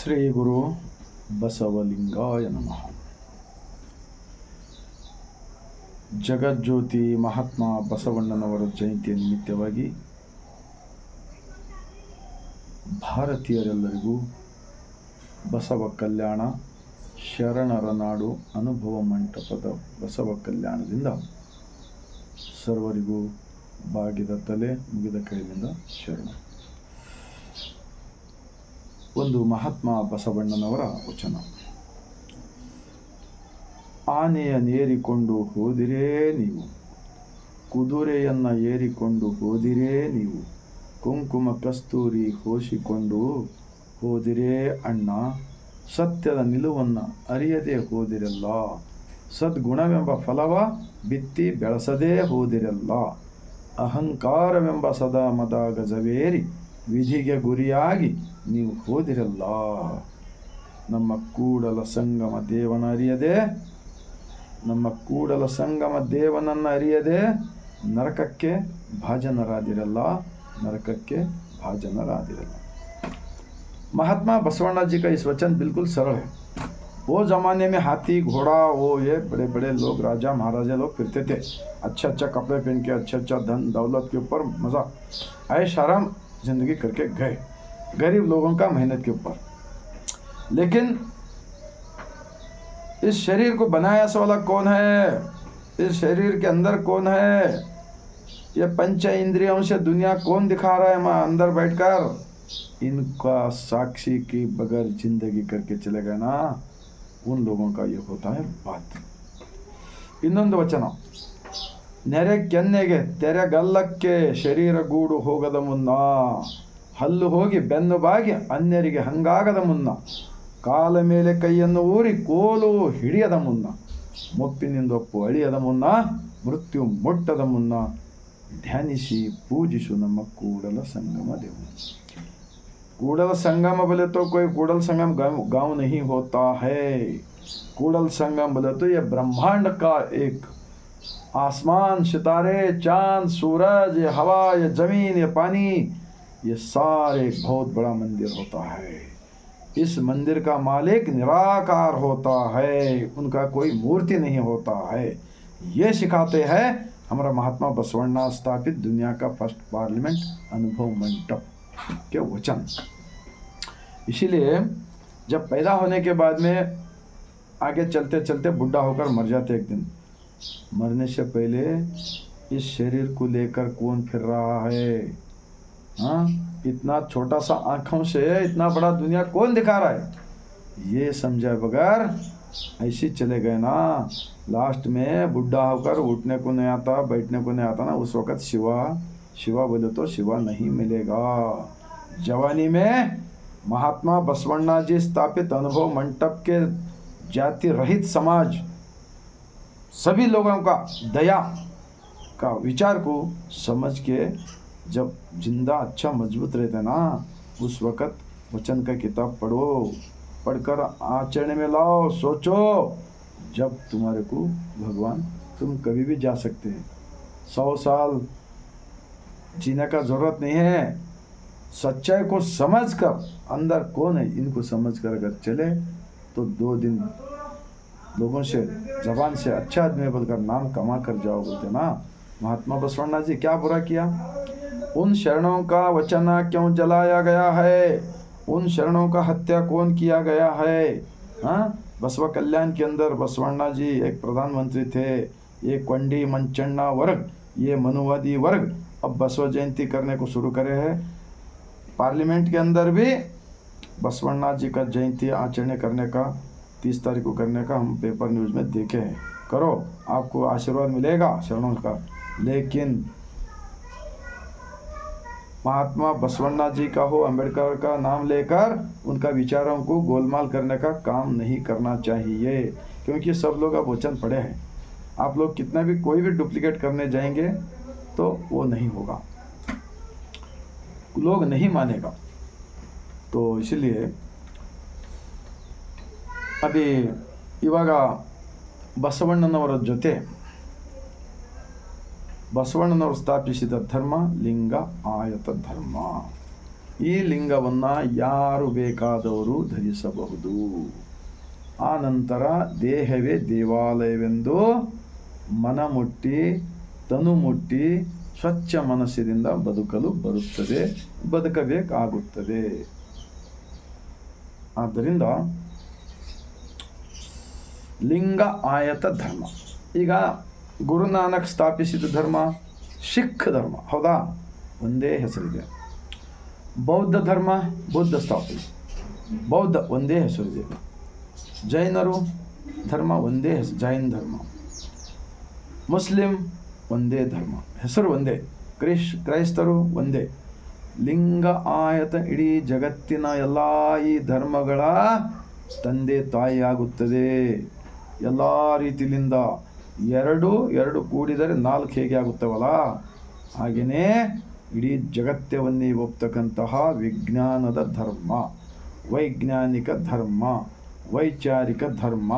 ಶ್ರೀ ಗುರು ಬಸವಲಿಂಗಾಯ ನಮಃ. ಜಗಜ್ಯೋತಿ ಮಹಾತ್ಮ ಬಸವಣ್ಣನವರ ಜಯಂತಿಯ ನಿಮಿತ್ತವಾಗಿ ಭಾರತೀಯರೆಲ್ಲರಿಗೂ ಬಸವ ಕಲ್ಯಾಣ, ಶರಣರ ನಾಡು ಅನುಭವ ಮಂಟಪದ ಬಸವ ಕಲ್ಯಾಣದಿಂದ ಸರ್ವರಿಗೂ ಬಾಗಿದ ತಲೆ ಮುಗಿದ ಕೈಯಿಂದ ಶರಣ. ಒಂದು ಮಹಾತ್ಮ ಬಸವಣ್ಣನವರ ವಚನ. ಆನೆಯನ್ನೇರಿಕೊಂಡು ಹೋದಿರೇ ನೀವು. ಕುದುರೆಯನ್ನ ಏರಿಕೊಂಡು ಹೋದಿರೇ ನೀವು. ಕುಂಕುಮ ಕಸ್ತೂರಿ ಹೋಸಿಕೊಂಡು ಹೋದಿರೇ ಅಣ್ಣ. ಸತ್ಯದ ನಿಲುವನ್ನು ಅರಿಯದೆ ಹೋದಿರಲ್ಲ. ಸದ್ಗುಣವೆಂಬ ಫಲವ ಬಿತ್ತಿ ಬೆಳೆಸದೇ ಹೋದಿರಲ್ಲ. ಅಹಂಕಾರವೆಂಬ ಸದಾ ಮದ ಗಜವೇರಿ ವಿಧಿಗೆ ಗುರಿಯಾಗಿ ನೀವು ಹೋದಿರಲ್ಲ ನಮ್ಮ ಕೂಡಲ ಸಂಗಮ ದೇವನ ಅರಿಯದೆ ನಮ್ಮ ಕೂಡಲ ಸಂಗಮ ದೇವನನ್ನು ಅರಿಯದೆ ನರಕಕ್ಕೆ ಭಾಜನರಾದಿರಲ್ಲ ನರಕಕ್ಕೆ ಭಾಜನರಾದಿರಲ್ಲ महात्मा बसवण्णा जी का इस वचन बिल्कुल सरल है वो ज़माने में हाथी घोड़ा वो ये बड़े बड़े लोग राजा महाराजा लोग फिरते थे अच्छा अच्छा कपड़े पहन के अच्छा अच्छा धन दौलत के ऊपर मज़ा ऐश आराम ज़िंदगी करके गए गरीब लोगों का मेहनत के ऊपर लेकिन इस शरीर को बनाया सा वाला कौन है इस शरीर के अंदर कौन है ये पंच इंद्रियों से दुनिया कौन दिखा रहा है वहाँ अंदर बैठकर इनका साक्षी की बगैर जिंदगी करके चले गए ना उन लोगों का ये होता है बात ಇನ್ನೊಂದು ವಚನ ನೆರೆ ಕೆನ್ನೆಗೆ ತೆರೆಗಲ್ಲಕ್ಕೆ ಶರೀರ ಗೂಡು ಹೋಗದ ಮುನ್ನ ಹಲ್ಲು ಹೋಗಿ ಬೆನ್ನು ಬಾಗಿ ಅನ್ಯರಿಗೆ ಹಂಗಾಗದ ಮುನ್ನ ಕಾಲ ಮೇಲೆ ಕೈಯನ್ನು ಊರಿ ಕೋಲು ಹಿಡಿಯದ ಮುನ್ನ ಮುಪ್ಪಿನಿಂದೊಪ್ಪು ಅಳಿಯದ ಮುನ್ನ ಮೃತ್ಯು ಮುಟ್ಟದ ಮುನ್ನ ಧ್ಯಾನಿಸಿ ಪೂಜಿಸು ನಮ್ಮ ಕೂಡಲ ಸಂಗಮ ದೇವ कूड़ल संगम बोले तो कोई कूड़ल संगम गाँव गाँव नहीं होता है कूड़ल संगम बोले तो ये ब्रह्मांड का एक आसमान, सितारे, चाँद, सूरज, ये हवा, ये ज़मीन, ये पानी, ये सारे बहुत बड़ा मंदिर होता है। इस मंदिर का मालिक निराकार होता है, उनका कोई मूर्ति नहीं होता है। ये सिखाते हैं हमारा महात्मा बसवण्णा स्थापित दुनिया का फ़र्स्ट पार्लियामेंट अनुभव मंडप, के वचन। इसीलिए जब पैदा होने के बाद में आगे चलते चलते बुढ़ा होकर मर जाते एक दिन। मरने से पहले इस शरीर को लेकर कौन फिर रहा है? हाँ? इतना छोटा सा आँखों से इतना बड़ा दुनिया कौन दिखा रहा है? ये समझा बगैर ऐसे चले गए ना। लास्ट में बुढ़ा होकर उठने को नहीं आता, बैठने को नहीं आता ना, उस वक़्त शिवा शिवा बोले तो शिवा नहीं मिलेगा। जवानी में महात्मा बसवण्णा जी स्थापित अनुभव मंडप के जाति रहित समाज सभी लोगों का दया का विचार को समझ के जब ज़िंदा अच्छा मज़बूत रहते ना, उस वक़्त वचन का किताब पढ़ो, पढ़कर आचरण में लाओ, सोचो जब तुम्हारे को भगवान तुम कभी भी जा सकते हैं। सौ साल जीने का ज़रूरत नहीं है। सच्चाई को समझ कर अंदर कौन है इनको समझ कर अगर चले तो दो दिन लोगों से, जबान से अच्छा आदमी बोलकर नाम कमा कर जाओ बोलते ना। महात्मा बसवण्णा जी, क्या बुरा किया? उन शरणों का वचना क्यों जलाया गया है? उन शरणों का हत्या कौन किया गया है? हाँ? बसवा कल्याण के अंदर बसवण्णा जी एक प्रधानमंत्री थे, ये कंडी मंचण्णा वर्ग, ये मनुवादी वर्ग अब बसवा जयंती करने को शुरू करे है। पार्लियामेंट के अंदर भी बसवण्णा जी का जयंती आचरण करने का तीस तारीख को करने का हम पेपर न्यूज़ में देखे हैं। करो, आपको आशीर्वाद मिलेगा शरणों का। लेकिन महात्मा बसवन्ना जी का हो, अंबेडकर का नाम लेकर उनका विचारों को गोलमाल करने का काम नहीं करना चाहिए, क्योंकि सब लोग अब वचन पड़े हैं। आप लोग कितना भी कोई भी डुप्लीकेट करने जाएँगे तो वो नहीं होगा। लोग नहीं मानेगा। तो इसलिए ಅದೇ ಇವಾಗ ಬಸವಣ್ಣನವರ ಜೊತೆ ಬಸವಣ್ಣನವರು ಸ್ಥಾಪಿಸಿದ ಧರ್ಮ, ಲಿಂಗ, ಆಯತ ಧರ್ಮ. ಈ ಲಿಂಗವನ್ನು ಯಾರು ಬೇಕಾದವರು ಧರಿಸಬಹುದು. ಆ ನಂತರ ದೇಹವೇ ದೇವಾಲಯವೆಂದು ಮನ ಮುಟ್ಟಿ ತನು ಮುಟ್ಟಿ ಸ್ವಚ್ಛ ಮನಸ್ಸಿನಿಂದ ಬದುಕಲು ಬರುತ್ತದೆ, ಬದುಕಬೇಕಾಗುತ್ತದೆ. ಆದ್ದರಿಂದ ಲಿಂಗ ಆಯತ ಧರ್ಮ. ಈಗ ಗುರುನಾನಕ್ ಸ್ಥಾಪಿಸಿದ ಧರ್ಮ ಸಿಖ್ ಧರ್ಮ. ಹೌದಾ? ಒಂದೇ ಹೆಸರಿದೆ. ಬೌದ್ಧ ಧರ್ಮ, ಬುದ್ಧ ಸ್ಥಾಪನೆ. ಬೌದ್ಧ ಒಂದೇ ಹೆಸರಿದೆ. ಜೈನರು ಧರ್ಮ ಒಂದೇ ಹೆಸರು ಜೈನ್ ಧರ್ಮ. ಮುಸ್ಲಿಂ ಒಂದೇ ಧರ್ಮ. ಹೆಸರು ಒಂದೇ. ಕ್ರಿಶ್, ಕ್ರೈಸ್ತರು ಒಂದೇ. ಲಿಂಗ ಆಯತ ಇಡೀ ಜಗತ್ತಿನ ಎಲ್ಲ ಈ ಧರ್ಮಗಳ ತಂದೆ ತಾಯಿಯಾಗುತ್ತದೆ. ಎಲ್ಲ ರೀತಿಯಿಂದ ಎರಡು ಎರಡು ಕೂಡಿದರೆ ನಾಲ್ಕು ಹೇಗೆ ಆಗುತ್ತವಲ್ಲ? ಹಾಗೆಯೇ ಇಡೀ ಜಗತ್ತವನ್ನೇ ಒಪ್ತಕ್ಕಂತಹ ವಿಜ್ಞಾನದ ಧರ್ಮ, ವೈಜ್ಞಾನಿಕ ಧರ್ಮ, ವೈಚಾರಿಕ ಧರ್ಮ,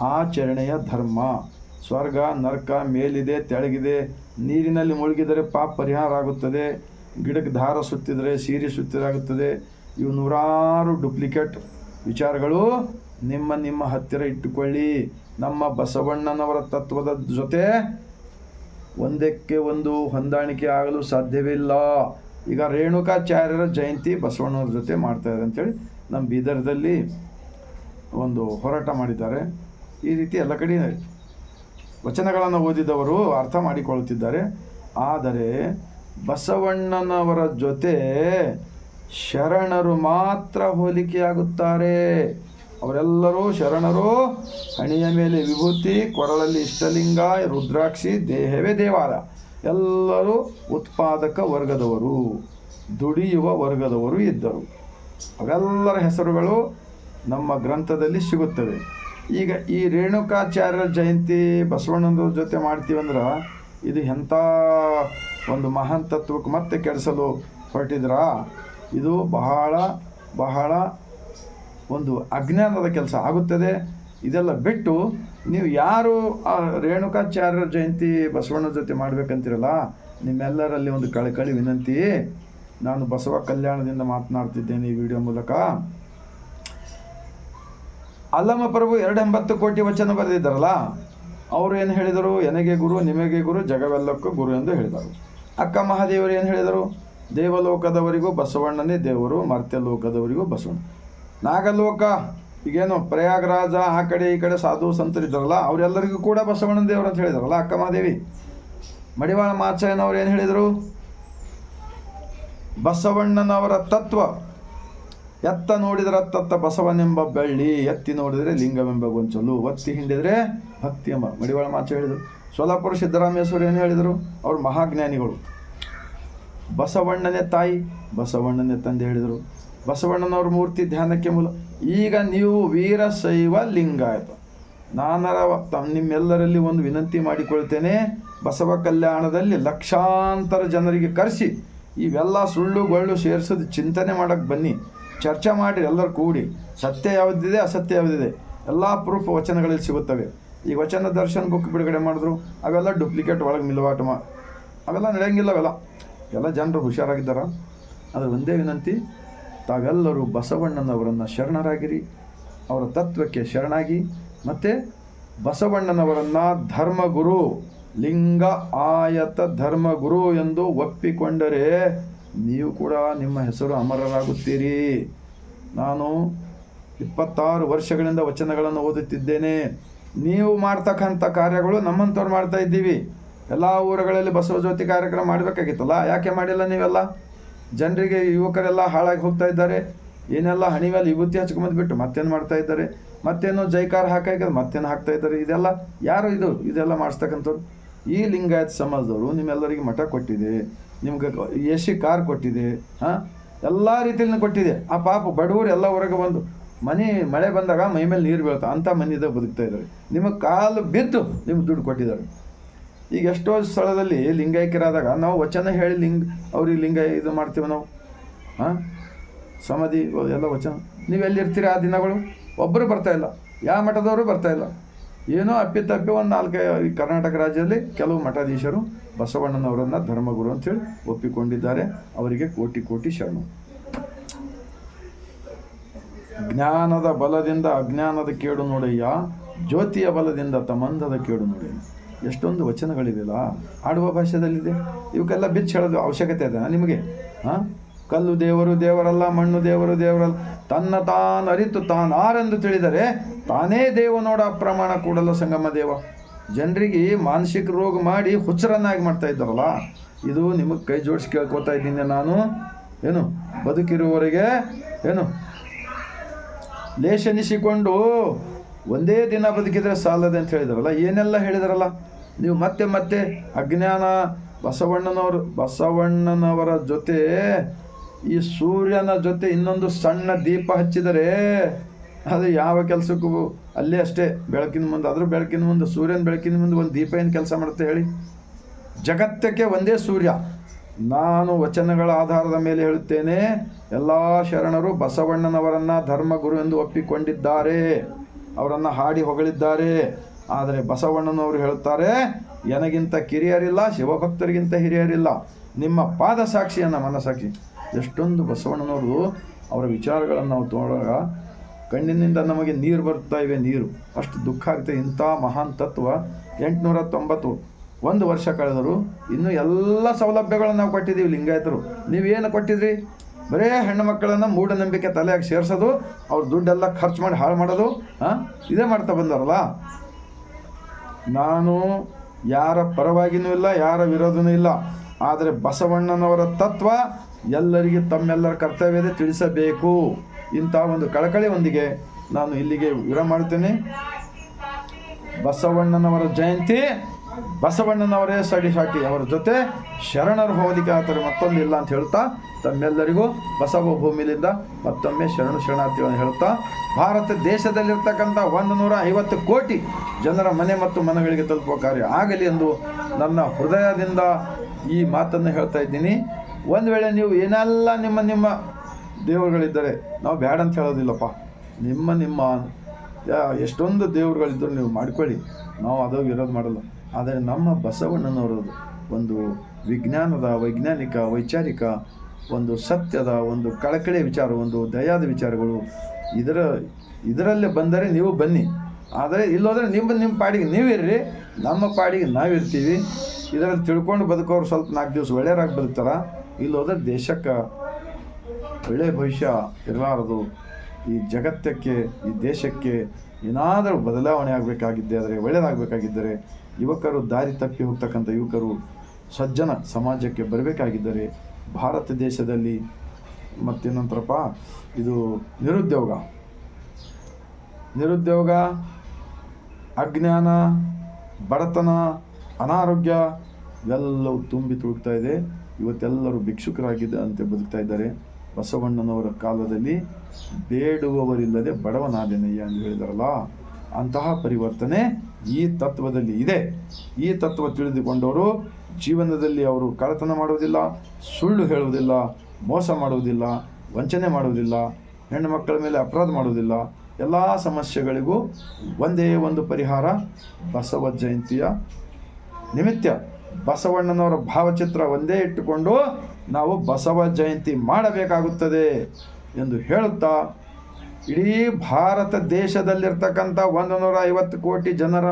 ಆಚರಣೆಯ ಧರ್ಮ, ಸ್ವರ್ಗ, ನರಕ ಮೇಲಿದೆ, ತೆಳಗಿದೆ, ನೀರಿನಲ್ಲಿ ಮುಳುಗಿದರೆ ಪಾಪ ಪರಿಹಾರ ಆಗುತ್ತದೆ, ಗಿಡಕ್ಕೆ ದಾರ ಸುತ್ತಿದರೆ ಸೀರೆ ಸುತ್ತಿದಾಗುತ್ತದೆ ಇವು ನೂರಾರು ಡುಪ್ಲಿಕೇಟ್ ವಿಚಾರಗಳು. ನಿಮ್ಮ ನಿಮ್ಮ ಹತ್ತಿರ ಇಟ್ಟುಕೊಳ್ಳಿ. ನಮ್ಮ ಬಸವಣ್ಣನವರ ತತ್ವದ ಜೊತೆ ಒಂದಕ್ಕೆ ಒಂದು ಹೊಂದಾಣಿಕೆ ಆಗಲು ಸಾಧ್ಯವಿಲ್ಲ. ಈಗ ರೇಣುಕಾಚಾರ್ಯರ ಜಯಂತಿ ಬಸವಣ್ಣವ್ರ ಜೊತೆ ಮಾಡ್ತಾ ಇದ್ದಾರೆ ಅಂತೇಳಿ ನಮ್ಮ ಬೀದರ್ದಲ್ಲಿ ಒಂದು ಹೋರಾಟ ಮಾಡಿದ್ದಾರೆ. ಈ ರೀತಿ ಎಲ್ಲ ಕಡೆ ವಚನಗಳನ್ನು ಓದಿದವರು ಅರ್ಥ ಮಾಡಿಕೊಳ್ಳುತ್ತಿದ್ದಾರೆ ಆದರೆ ಬಸವಣ್ಣನವರ ಜೊತೆ ಶರಣರು ಮಾತ್ರ ಹೋಲಿಕೆಯಾಗುತ್ತಾರೆ. ಅವರೆಲ್ಲರೂ ಶರಣರು, ಹಣಿಯ ಮೇಲೆ ವಿಭೂತಿ, ಕೊರಳಲ್ಲಿ ಇಷ್ಟಲಿಂಗ ರುದ್ರಾಕ್ಷಿ, ದೇಹವೇ ದೇವಾಲಯ ಎಲ್ಲರೂ ಉತ್ಪಾದಕ ವರ್ಗದವರು, ದುಡಿಯುವ ವರ್ಗದವರು ಇದ್ದರು. ಅವೆಲ್ಲರ ಹೆಸರುಗಳು ನಮ್ಮ ಗ್ರಂಥದಲ್ಲಿ ಸಿಗುತ್ತವೆ. ಈಗ ಈ ರೇಣುಕಾಚಾರ್ಯರ ಜಯಂತಿ ಬಸವಣ್ಣನವ್ರ ಜೊತೆ ಮಾಡ್ತೀವಂದ್ರೆ ಇದು ಎಂಥ ಒಂದು ಮಹಾನ್ ತತ್ವಕ್ಕೆ ಮತ್ತೆ ಕೆಡಿಸಲು ಹೊರಟಿದ್ರ? ಇದು ಬಹಳ ಬಹಳ ಒಂದು ಅಜ್ಞಾನದ ಕೆಲಸ ಆಗುತ್ತದೆ. ಇದೆಲ್ಲ ಬಿಟ್ಟು ನೀವು ಯಾರು ಆ ರೇಣುಕಾಚಾರ್ಯರ ಜಯಂತಿ ಬಸವಣ್ಣ ಜೊತೆ ಮಾಡಬೇಕಂತಿರಲ್ಲ, ನಿಮ್ಮೆಲ್ಲರಲ್ಲಿ ಒಂದು ಕಳಕಳಿ ವಿನಂತಿ. ನಾನು ಬಸವ ಕಲ್ಯಾಣದಿಂದ ಮಾತನಾಡ್ತಿದ್ದೇನೆ ಈ ವಿಡಿಯೋ ಮೂಲಕ. ಅಲ್ಲಮ ಪ್ರಭು ಎರಡು ಎಂಬತ್ತು ಕೋಟಿ ವಚನ ಬರೆದಿದ್ದಾರಲ್ಲ, ಅವರು ಏನು ಹೇಳಿದರು? ಎನಗೆ ಗುರು, ನಿಮಗೆ ಗುರು, ಜಗವೆಲ್ಲಕ್ಕೂ ಗುರು ಎಂದು ಹೇಳಿದರು. ಅಕ್ಕ ಮಹಾದೇವರು ಏನು ಹೇಳಿದರು? ದೇವಲೋಕದವರಿಗೂ ಬಸವಣ್ಣನೇ ದೇವರು, ಮರ್ತ್ಯಲೋಕದವರಿಗೂ ಬಸವಣ್ಣ. ನಾಗಲೋಕ, ಈಗೇನು ಪ್ರಯಾಗರಾಜ, ಆ ಕಡೆ ಈ ಕಡೆ ಸಾಧು ಸಂತರಿದ್ದಾರಲ್ಲ ಅವರೆಲ್ಲರಿಗೂ ಕೂಡ ಬಸವಣ್ಣನ ದೇವರು ಅಂತ ಹೇಳಿದಾರಲ್ಲ ಅಕ್ಕಮಹಾದೇವಿ ಮಡಿವಾಳ ಮಾಚಯ್ಯನವರು ಏನು ಹೇಳಿದರು? ಬಸವಣ್ಣನವರ ತತ್ವ, ಎತ್ತ ನೋಡಿದರೆ ಅತ್ತತ್ತ ಬಸವನೆಂಬ ಬೆಳ್ಳಿ, ಎತ್ತಿ ನೋಡಿದರೆ ಲಿಂಗವೆಂಬ ಗೊಂಚಲು, ಒತ್ತಿ ಹಿಂಡಿದರೆ ಭಕ್ತಿ ಎಂಬ ಮಡಿವಾಳ ಮಾಚ ಹೇಳಿದರು. ಸೋಲಾಪುರ ಸಿದ್ದರಾಮೇಶ್ವರ ಏನು ಹೇಳಿದರು? ಅವರು ಮಹಾಜ್ಞಾನಿಗಳು. ಬಸವಣ್ಣನೇ ತಾಯಿ, ಬಸವಣ್ಣನೇ ತಂದೆ ಹೇಳಿದರು. ಬಸವಣ್ಣನವ್ರ ಮೂರ್ತಿ ಧ್ಯಾನಕ್ಕೆ ಮೂಲ. ಈಗ ನೀವು ವೀರಶೈವ ಲಿಂಗಾಯತ ನಾನರ ತಮ್ಮ ನಿಮ್ಮೆಲ್ಲರಲ್ಲಿ ಒಂದು ವಿನಂತಿ ಮಾಡಿಕೊಳ್ತೇನೆ. ಬಸವ ಕಲ್ಯಾಣದಲ್ಲಿ ಲಕ್ಷಾಂತರ ಜನರಿಗೆ ಕರೆಸಿ ಇವೆಲ್ಲ ಸುಳ್ಳು ಗೊಳ್ಳು ಸೇರಿಸೋದು ಚಿಂತನೆ ಮಾಡೋಕ್ಕೆ ಬನ್ನಿ. ಚರ್ಚೆ ಮಾಡಿ ಎಲ್ಲರೂ ಕೂಡಿ. ಸತ್ಯ ಯಾವುದಿದೆ ಅಸತ್ಯ ಯಾವುದಿದೆ ಎಲ್ಲ ಪ್ರೂಫ್ ವಚನಗಳಲ್ಲಿ ಸಿಗುತ್ತವೆ. ಈ ವಚನ ದರ್ಶನ ಬುಕ್ ಬಿಡುಗಡೆ ಮಾಡಿದ್ರು, ಅವೆಲ್ಲ ಡೂಪ್ಲಿಕೇಟ್ ಒಳಗೆ ಮಿಲುವಾಟ ಮಾ ಅವೆಲ್ಲ ನಡೆಯಂಗಿಲ್ಲ ಅವೆಲ್ಲ. ಎಲ್ಲ ಜನರು ಹುಷಾರಾಗಿದ್ದಾರೆ? ಅದು ಒಂದೇ ವಿನಂತಿ ತಾವೆಲ್ಲರೂ ಬಸವಣ್ಣನವರನ್ನು ಶರಣರಾಗಿರಿ. ಅವರ ತತ್ವಕ್ಕೆ ಶರಣಾಗಿ. ಮತ್ತು ಬಸವಣ್ಣನವರನ್ನು ಧರ್ಮಗುರು, ಲಿಂಗ ಆಯತ ಧರ್ಮಗುರು ಎಂದು ಒಪ್ಪಿಕೊಂಡರೆ ನೀವು ಕೂಡ ನಿಮ್ಮ ಹೆಸರು ಅಮರರಾಗುತ್ತೀರಿ. ನಾನು ಇಪ್ಪತ್ತಾರು ವರ್ಷಗಳಿಂದ ವಚನಗಳನ್ನು ಓದುತ್ತಿದ್ದೇನೆ. ನೀವು ಮಾಡ್ತಕ್ಕಂಥ ಕಾರ್ಯಗಳು ನಮ್ಮಂಥವ್ರು ಮಾಡ್ತಾ ಇದ್ದೀವಿ. ಎಲ್ಲ ಊರುಗಳಲ್ಲಿ ಬಸವ ಜ್ಯೋತಿ ಕಾರ್ಯಕ್ರಮ ಮಾಡಬೇಕಾಗಿತ್ತಲ್ಲ? ಯಾಕೆ ಮಾಡಿಲ್ಲ ನೀವೆಲ್ಲ? ಜನರಿಗೆ ಯುವಕರೆಲ್ಲ ಹಾಳಾಗಿ ಹೋಗ್ತಾ ಇದ್ದಾರೆ. ಏನೆಲ್ಲ ಹಣಿ ಮೇಲೆ ವಿಭೂತಿ ಹಚ್ಕೊಂಬಂದ್ಬಿಟ್ಟು ಮತ್ತೇನು ಮಾಡ್ತಾ ಇದ್ದಾರೆ? ಮತ್ತೇನೋ ಜೈಕಾರ ಹಾಕಾಗ ಮತ್ತೇನು ಹಾಕ್ತಾ ಇದ್ದಾರೆ? ಇದೆಲ್ಲ ಯಾರು ಇದು? ಇದೆಲ್ಲ ಮಾಡಿಸ್ತಕ್ಕಂಥವ್ರು? ಈ ಲಿಂಗಾಯತ್ ಸಮಾಜದವರು ನಿಮ್ಮೆಲ್ಲರಿಗೆ ಮಠ ಕೊಟ್ಟಿದೆ. ನಿಮ್ಗೆ ಎಸಿ ಕಾರ್ ಕೊಟ್ಟಿದೆ. ಹಾಂ? ಎಲ್ಲ ರೀತಿಯಲ್ಲಿ ಕೊಟ್ಟಿದೆ. ಆ ಪಾಪ ಬಡವರು ಎಲ್ಲ ಹೊರಗೆ ಬಂದು ಮನೆ, ಮಳೆ ಬಂದಾಗ ಮೈ ಮೇಲೆ ನೀರು ಬೀಳ್ತಾ ಅಂಥ ಮನೆಯಿಂದ ಬದುಕ್ತಾ ಇದ್ದಾರೆ. ನಿಮಗೆ ಕಾಲು ಬಿದ್ದು ನಿಮ್ಗೆ ದುಡ್ಡು ಕೊಟ್ಟಿದ್ದಾರೆ. ಈಗ ಎಷ್ಟೋ ಸ್ಥಳದಲ್ಲಿ ಲಿಂಗೈಕ್ಯರಾದಾಗ ನಾವು ವಚನ ಹೇಳಿ ಲಿಂಗ, ಅವ್ರಿಗೆ ಲಿಂಗ ಇದು ಮಾಡ್ತೀವಿ ನಾವು? ಹಾಂ ಸಮಾಧಿ ಎಲ್ಲ ವಚನ. ನೀವು ಎಲ್ಲಿರ್ತೀರಿ ಆ ದಿನಗಳು? ಒಬ್ಬರು ಬರ್ತಾಯಿಲ್ಲ ಯಾವ ಮಠದವರು ಬರ್ತಾ ಇಲ್ಲ. ಏನೋ ಅಪ್ಪಿತಪ್ಪಿ ಒಂದು ನಾಲ್ಕೈ ಈ ಕರ್ನಾಟಕ ರಾಜ್ಯದಲ್ಲಿ ಕೆಲವು ಮಠಾಧೀಶರು ಬಸವಣ್ಣನವರನ್ನು ಧರ್ಮಗುರು ಅಂತೇಳಿ ಒಪ್ಪಿಕೊಂಡಿದ್ದಾರೆ. ಅವರಿಗೆ ಕೋಟಿ ಕೋಟಿ ಶರಣು. ಜ್ಞಾನದ ಬಲದಿಂದ ಅಜ್ಞಾನದ ಕೇಡು ನೋಡಯ್ಯ, ಜ್ಯೋತಿಯ ಬಲದಿಂದ ತಮಂದದ ಕೇಡು ನೋಡಯ್ಯ. ಎಷ್ಟೊಂದು ವಚನಗಳಿದೆಯಲ್ಲ, ಆಡುವ ಭಾಷೆದಲ್ಲಿದೆ ಇವಕ್ಕೆಲ್ಲ ಬಿಚ್ಚು ಹೇಳೋದು ಅವಶ್ಯಕತೆ ಇದೆ ನಿಮಗೆ? ಹಾಂ? ಕಲ್ಲು ದೇವರು ದೇವರಲ್ಲ, ಮಣ್ಣು ದೇವರು ದೇವರಲ್ಲ. ತನ್ನ ತಾನು ಅರಿತು ತಾನು ಆರೆಂದು ತಿಳಿದರೆ ತಾನೇ ದೇವ ನೋಡ ಪ್ರಮಾಣ ಕೂಡಲ್ಲ ಸಂಗಮ ದೇವ. ಜನರಿಗೆ ಮಾನಸಿಕ ರೋಗ ಮಾಡಿ ಹುಚ್ಚರನ್ನಾಗಿ ಮಾಡ್ತಾ ಇದ್ದಾರಲ್ಲ. ಇದು ನಿಮಗೆ ಕೈ ಜೋಡಿಸಿ ಕೇಳ್ಕೊತಾ ಇದ್ದೀನಿ ನಾನು. ಏನು? ಬದುಕಿರುವವರಿಗೆ, ಏನು? ಲೇಷನಿಸಿಕೊಂಡು ಒಂದೇ ದಿನ ಬದುಕಿದ್ರೆ ಸಾಲದೆ ಅಂತ ಹೇಳಿದಾರಲ್ಲ. ಏನೆಲ್ಲ ಹೇಳಿದಾರಲ್ಲ? ನೀವು ಮತ್ತೆ ಮತ್ತೆ ಅಜ್ಞಾನ ಬಸವಣ್ಣನವರು, ಬಸವಣ್ಣನವರ ಜೊತೆ ಈ ಸೂರ್ಯನ ಜೊತೆ ಇನ್ನೊಂದು ಸಣ್ಣ ದೀಪ ಹಚ್ಚಿದರೆ ಅದು ಯಾವ ಕೆಲಸಕ್ಕೂ ಅಲ್ಲೇ ಅಷ್ಟೇ. ಬೆಳಕಿನ ಮುಂದೆ, ಅದ್ರ ಬೆಳಕಿನ ಮುಂದೆ, ಸೂರ್ಯನ ಬೆಳಕಿನ ಮುಂದೆ ಒಂದು ದೀಪ ಏನು ಕೆಲಸ ಮಾಡುತ್ತೆ ಹೇಳಿ? ಜಗತ್ತಕ್ಕೆ ಒಂದೇ ಸೂರ್ಯ. ನಾನು ವಚನಗಳ ಆಧಾರದ ಮೇಲೆ ಹೇಳುತ್ತೇನೆ, ಎಲ್ಲ ಶರಣರು ಬಸವಣ್ಣನವರನ್ನ ಧರ್ಮಗುರು ಎಂದು ಒಪ್ಪಿಕೊಂಡಿದ್ದಾರೆ. ಅವರನ್ನು ಹಾಡಿ ಹೊಗಳಿದ್ದಾರೆ. ಆದರೆ ಬಸವಣ್ಣನವರು ಹೇಳುತ್ತಾರೆ ನನಗಿಂತ ಕಿರಿಯರಿಲ್ಲ, ಶಿವಭಕ್ತರಿಗಿಂತ ಹಿರಿಯರಿಲ್ಲ. ನಿಮ್ಮ ಪಾದ ಸಾಕ್ಷಿಯನ್ನು ಮನಸಾಕ್ಷಿ. ಎಷ್ಟೊಂದು ಬಸವಣ್ಣನವರು ಅವರ ವಿಚಾರಗಳನ್ನು ನಾವು ತೋಡಾಗ ಕಣ್ಣಿನಿಂದ ನಮಗೆ ನೀರು ಬರ್ತಾ ಇವೆ, ನೀರು. ಅಷ್ಟು ದುಃಖ ಆಗ್ತದೆ. ಇಂಥ ಮಹಾನ್ ತತ್ವ ಎಂಟುನೂರ ತೊಂಬತ್ತು, ಒಂದು ವರ್ಷ ಕಳೆದರು ಇನ್ನು ಎಲ್ಲ ಸೌಲಭ್ಯಗಳನ್ನು ನಾವು ಕೊಟ್ಟಿದ್ದೀವಿ ಲಿಂಗಾಯತರು. ನೀವೇನು ಕೊಟ್ಟಿದ್ರಿ? ಬರೇ ಹೆಣ್ಣು ಮಕ್ಕಳನ್ನು ಮೂಢನಂಬಿಕೆ ತಲೆಯಾಗಿ ಸೇರಿಸೋದು, ಅವ್ರ ದುಡ್ಡೆಲ್ಲ ಖರ್ಚು ಮಾಡಿ ಹಾಳು ಮಾಡೋದು ಹಾಂ ಇದೇ ಮಾಡ್ತಾ ಬಂದಾರಲ್ಲ? ನಾನು ಯಾರ ಪರವಾಗಿನೂ ಇಲ್ಲ, ಯಾರ ವಿರೋಧನೂ ಇಲ್ಲ. ಆದರೆ ಬಸವಣ್ಣನವರ ತತ್ವ ಎಲ್ಲರಿಗೆ ತಮ್ಮೆಲ್ಲರ ಕರ್ತವ್ಯದ ತಿಳಿಸಬೇಕು. ಇಂಥ ಒಂದು ಕಳಕಳಿಯೊಂದಿಗೆ ನಾನು ಇಲ್ಲಿಗೆ ವಿರಾಮ ಮಾಡ್ತೇನೆ. ಬಸವಣ್ಣನವರ ಜಯಂತಿ ಬಸವಣ್ಣನವರೇ ಸಡಿ ಸಾಟಿ ಅವರ ಜೊತೆ ಶರಣರು ಹೋಲಿಕೆ ಮತ್ತೊಂದಿಲ್ಲ ಮತ್ತೊಂದು ಇಲ್ಲ ಅಂತ ಹೇಳ್ತಾ, ತಮ್ಮೆಲ್ಲರಿಗೂ ಬಸವ ಭೂಮಿಲಿಂದ ಮತ್ತೊಮ್ಮೆ ಶರಣು ಅಂತ ಹೇಳ್ತಾ, ಭಾರತ ದೇಶದಲ್ಲಿರ್ತಕ್ಕಂಥ ಒಂದು ನೂರ ಐವತ್ತು ಕೋಟಿ ಜನರ ಮನೆ ಮತ್ತು ಮನಗಳಿಗೆ ತಲುಪುವ ಕಾರ್ಯ ಆಗಲಿ ಎಂದು ನನ್ನ ಹೃದಯದಿಂದ ಈ ಮಾತನ್ನು ಹೇಳ್ತಾ ಇದ್ದೀನಿ. ಒಂದು ವೇಳೆ ನೀವು ಏನೆಲ್ಲ ನಿಮ್ಮ ನಿಮ್ಮ ದೇವರುಗಳಿದ್ದರೆ, ನಾವು ಬೇಡ ಅಂತ ಹೇಳೋದಿಲ್ಲಪ್ಪ. ನಿಮ್ಮ ನಿಮ್ಮ ಎಷ್ಟೊಂದು ದೇವರುಗಳಿದ್ದರೂ ನೀವು ಮಾಡ್ಕೊಳ್ಳಿ. ನಾವು ಅದು ವಿರೋಧ ಮಾಡಲ್ಲ. ಆದರೆ ನಮ್ಮ ಬಸವಣ್ಣನವರು ಒಂದು ವಿಜ್ಞಾನದ, ವೈಜ್ಞಾನಿಕ, ವೈಚಾರಿಕ, ಒಂದು ಸತ್ಯದ, ಒಂದು ಕಳಕಳಿಯ ವಿಚಾರ, ಒಂದು ದಯಾದ ವಿಚಾರಗಳು ಇದರ, ಇದರಲ್ಲೇ ಬಂದರೆ ನೀವು ಬನ್ನಿ. ಆದರೆ ಇಲ್ಲೋದ್ರೆ ನಿಮ್ಮ ನಿಮ್ಮ ಪಾಡಿಗೆ ನೀವಿರ್ರಿ ನಮ್ಮ ಪಾಡಿಗೆ ನಾವಿರ್ತೀವಿ ಇದರಲ್ಲಿ ತಿಳ್ಕೊಂಡು ಬದುಕೋರು ಸ್ವಲ್ಪ ನಾಲ್ಕು ದಿವಸ ಒಳ್ಳೆಯರಾಗಿ ಬದುಕ್ತಾರ? ಇಲ್ಲೋದ್ರೆ ದೇಶಕ್ಕೆ ಒಳ್ಳೆಯ ಭವಿಷ್ಯ ಇರಲಾರದು. ಈ ಜಗತ್ತಕ್ಕೆ, ಈ ದೇಶಕ್ಕೆ ಏನಾದರೂ ಬದಲಾವಣೆ ಆಗಬೇಕಾಗಿದ್ದೆ ಆದರೆ ಒಳ್ಳೆಯದಾಗಬೇಕಾಗಿದ್ದರೆ ಯುವಕರು ದಾರಿ ತಪ್ಪಿ ಹೋಗ್ತಕ್ಕಂಥ ಯುವಕರು ಸಜ್ಜನ ಸಮಾಜಕ್ಕೆ ಬರಬೇಕಾಗಿದ್ದರೆ, ಭಾರತ ದೇಶದಲ್ಲಿ ಮತ್ತೇನಂತಾರಪ್ಪ, ಇದು ನಿರುದ್ಯೋಗ. ನಿರುದ್ಯೋಗ, ಅಜ್ಞಾನ, ಬಡತನ, ಅನಾರೋಗ್ಯ, ಇವೆಲ್ಲವೂ ತುಂಬಿ ತುಳುಕ್ತಾ ಇದೆ. ಇವತ್ತೆಲ್ಲರೂ ಭಿಕ್ಷುಕರಾಗಿದ್ದ ಅಂತ ಬದುಕ್ತಾ ಇದ್ದಾರೆ. ಬಸವಣ್ಣನವರ ಕಾಲದಲ್ಲಿ ಬೇಡುವವರಿಲ್ಲದೆ ಬಡವನಾದೆನಯ್ಯ ಎಂದು ಹೇಳಿದಾರಲ್ಲ, ಅಂತಹ ಪರಿವರ್ತನೆ ಈ ತತ್ವದಲ್ಲಿ ಇದೆ. ಈ ತತ್ವ ತಿಳಿದುಕೊಂಡವರು ಜೀವನದಲ್ಲಿ ಅವರು ಕಳತನ ಮಾಡುವುದಿಲ್ಲ, ಸುಳ್ಳು ಹೇಳುವುದಿಲ್ಲ, ಮೋಸ ಮಾಡುವುದಿಲ್ಲ, ವಂಚನೆ ಮಾಡುವುದಿಲ್ಲ, ಹೆಣ್ಣು ಮಕ್ಕಳ ಮೇಲೆ ಅಪರಾಧ ಮಾಡುವುದಿಲ್ಲ. ಎಲ್ಲ ಸಮಸ್ಯೆಗಳಿಗೂ ಒಂದೇ ಒಂದು ಪರಿಹಾರ, ಬಸವ ಜಯಂತಿಯ ನಿಮಿತ್ತ. ಬಸವಣ್ಣನವರ ಭಾವಚಿತ್ರ ಒಂದೇ ಇಟ್ಟುಕೊಂಡು ನಾವು ಬಸವ ಜಯಂತಿ ಮಾಡಬೇಕಾಗುತ್ತದೆ ಎಂದು ಹೇಳುತ್ತಾ, ಇಡೀ ಭಾರತ ದೇಶದಲ್ಲಿರ್ತಕ್ಕಂಥ ಒಂದು ನೂರ ಐವತ್ತು ಕೋಟಿ ಜನರ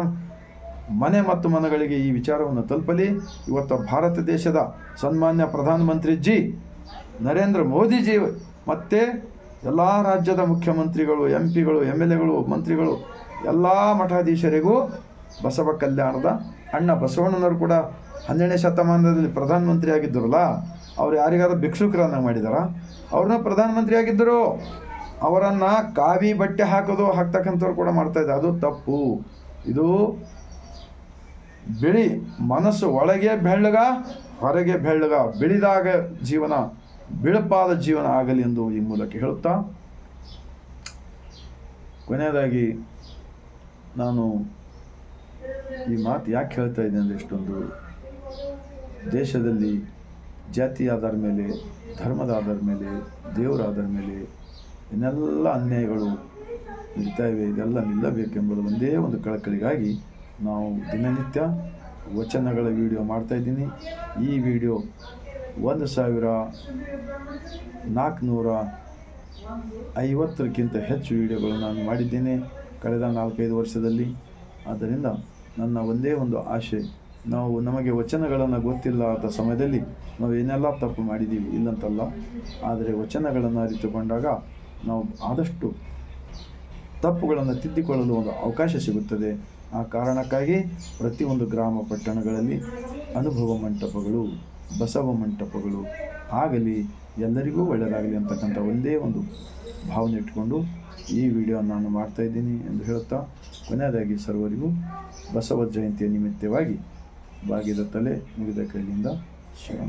ಮನೆ ಮತ್ತು ಮನಗಳಿಗೆ ಈ ವಿಚಾರವನ್ನು ತಲುಪಲಿ. ಇವತ್ತು ಭಾರತ ದೇಶದ ಸನ್ಮಾನ್ಯ ಪ್ರಧಾನಮಂತ್ರಿ ಜಿ, ನರೇಂದ್ರ ಮೋದಿಜಿ ಮತ್ತು ಎಲ್ಲ ರಾಜ್ಯದ ಮುಖ್ಯಮಂತ್ರಿಗಳು, ಎಂ ಪಿಗಳು ಎಂ ಎಲ್ ಎಗಳು, ಮಂತ್ರಿಗಳು, ಎಲ್ಲ ಮಠಾಧೀಶರಿಗೂ ಬಸವ ಕಲ್ಯಾಣದ ಅಣ್ಣ ಬಸವಣ್ಣನವರು ಕೂಡ ಹನ್ನೆರಡನೇ ಶತಮಾನದಲ್ಲಿ ಪ್ರಧಾನಮಂತ್ರಿ ಆಗಿದ್ದರಲ್ಲ ಅವ್ರು ಯಾರಿಗಾದ್ರೂ ಭಿಕ್ಷುಕರನ್ನ ಮಾಡಿದಾರ? ಅವ್ರನ್ನ ಪ್ರಧಾನಮಂತ್ರಿ ಆಗಿದ್ದರು ಅವರನ್ನು ಕಾವಿ ಬಟ್ಟೆ ಹಾಕೋದು ಹಾಕ್ತಕ್ಕಂಥವ್ರು ಕೂಡ ಮಾಡ್ತಾ ಇದ್ದಾರೆ. ಅದು ತಪ್ಪು. ಇದು ಬಿಳಿ ಮನಸ್ಸು ಒಳಗೆ ಬೆಳ್ಳಗ, ಹೊರಗೆ ಬೆಳ್ಳಗ. ಬಿಳಿದಾಗ ಜೀವನ, ಬಿಳುಪಾದ ಜೀವನ ಆಗಲಿ ಎಂದು ಈ ಮೂಲಕ ಹೇಳುತ್ತಾ? ಕೊನೆಯದಾಗಿ ನಾನು ಈ ಮಾತು ಯಾಕೆ ಹೇಳ್ತಾ ಇದ್ದೆ ಅಂದರೆ ಇಷ್ಟೊಂದು ದೇಶದಲ್ಲಿ ಜಾತಿ ಆಧಾರ ಮೇಲೆ ಧರ್ಮದ ಆಧಾರ ಮೇಲೆ ದೇವರ ಆಧಾರ ಮೇಲೆ ಇನ್ನೆಲ್ಲ ಅನ್ಯಾಯಗಳು ನಡೀತಾ ಇವೆ. ಇದೆಲ್ಲ ನಿಲ್ಲಬೇಕೆಂಬುದು ಒಂದೇ ಒಂದು ಕಳಕಳಿಗಾಗಿ ನಾವು ದಿನನಿತ್ಯ ವಚನಗಳ ವಿಡಿಯೋ ಮಾಡ್ತಾಯಿದ್ದೀನಿ ಈ ವಿಡಿಯೋ ಒಂದು ಸಾವಿರ ನಾಲ್ಕುನೂರ ಐವತ್ತಕ್ಕಿಂತ ಹೆಚ್ಚು ವಿಡಿಯೋಗಳು ನಾನು ಮಾಡಿದ್ದೇನೆ ಕಳೆದ ನಾಲ್ಕೈದು ವರ್ಷದಲ್ಲಿ. ಆದ್ದರಿಂದ ನನ್ನ ಒಂದೇ ಒಂದು ಆಶೆ, ನಾವು ನಮಗೆ ವಚನಗಳನ್ನು ಗೊತ್ತಿಲ್ಲ ಆದ ಸಮಯದಲ್ಲಿ ನಾವು ಏನೆಲ್ಲ ತಪ್ಪು ಮಾಡಿದ್ದೀವಿ ಇಲ್ಲಂತಲ್ಲ, ಆದರೆ ವಚನಗಳನ್ನು ಅರಿತುಕೊಂಡಾಗ ನಾವು ಆದಷ್ಟು ತಪ್ಪುಗಳನ್ನು ತಿದ್ದಿಕೊಳ್ಳಲು ಒಂದು ಅವಕಾಶ ಸಿಗುತ್ತದೆ. ಆ ಕಾರಣಕ್ಕಾಗಿ ಪ್ರತಿಯೊಂದು ಗ್ರಾಮ ಪಟ್ಟಣಗಳಲ್ಲಿ ಅನುಭವ ಮಂಟಪಗಳು, ಬಸವ ಮಂಟಪಗಳು ಆಗಲಿ, ಎಲ್ಲರಿಗೂ ಒಳ್ಳೆಯದಾಗಲಿ ಅಂತಕ್ಕಂಥ ಒಂದೇ ಒಂದು ಭಾವನೆ ಇಟ್ಕೊಂಡು ಈ ವಿಡಿಯೋ ನಾನು ಮಾಡ್ತಾ ಇದ್ದೀನಿ ಎಂದು ಹೇಳುತ್ತಾ, ಕೊನೆಯದಾಗಿ ಸರ್ವರಿಗೂ ಬಸವ ಜಯಂತಿಯ ನಿಮಿತ್ತವಾಗಿ ಬಾಗಿದ ತಲೆ ಮುಗಿದ ಕೈಲಿಂದ 学什